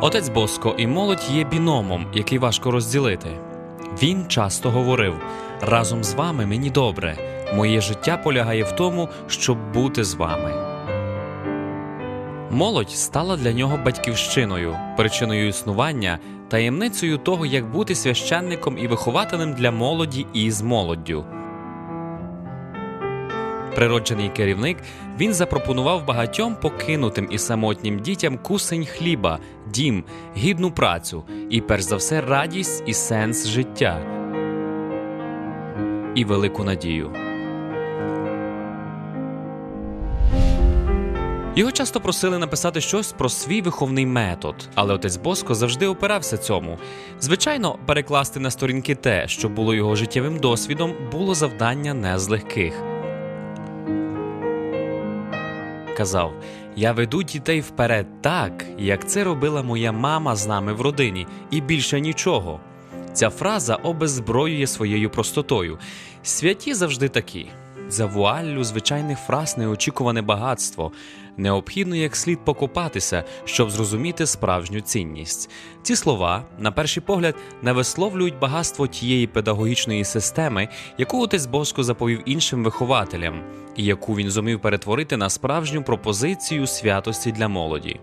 Отець Боско і молодь є біномом, який важко розділити. Він часто говорив: разом з вами мені добре. Моє життя полягає в тому, щоб бути з вами. Молодь стала для нього батьківщиною, причиною існування, таємницею того, як бути священником і вихователем для молоді і з молоддю. Природжений керівник, він запропонував багатьом покинутим і самотнім дітям кусень хліба, дім, гідну працю і, перш за все, радість і сенс життя і велику надію. Його часто просили написати щось про свій виховний метод, але отець Боско завжди опирався цьому. Звичайно, перекласти на сторінки те, що було його життєвим досвідом, було завдання не з легких. Казав: Я веду дітей вперед так, як це робила моя мама з нами в родині, і більше нічого. Ця фраза обеззброює своєю простотою. Святі завжди такі. За вуаллю звичайних фраз неочікуване багатство. Необхідно як слід покопатися, щоб зрозуміти справжню цінність. Ці слова, на перший погляд, не висловлюють багатство тієї педагогічної системи, яку отець Боско заповів іншим вихователям, і яку він зумів перетворити на справжню пропозицію святості для молоді.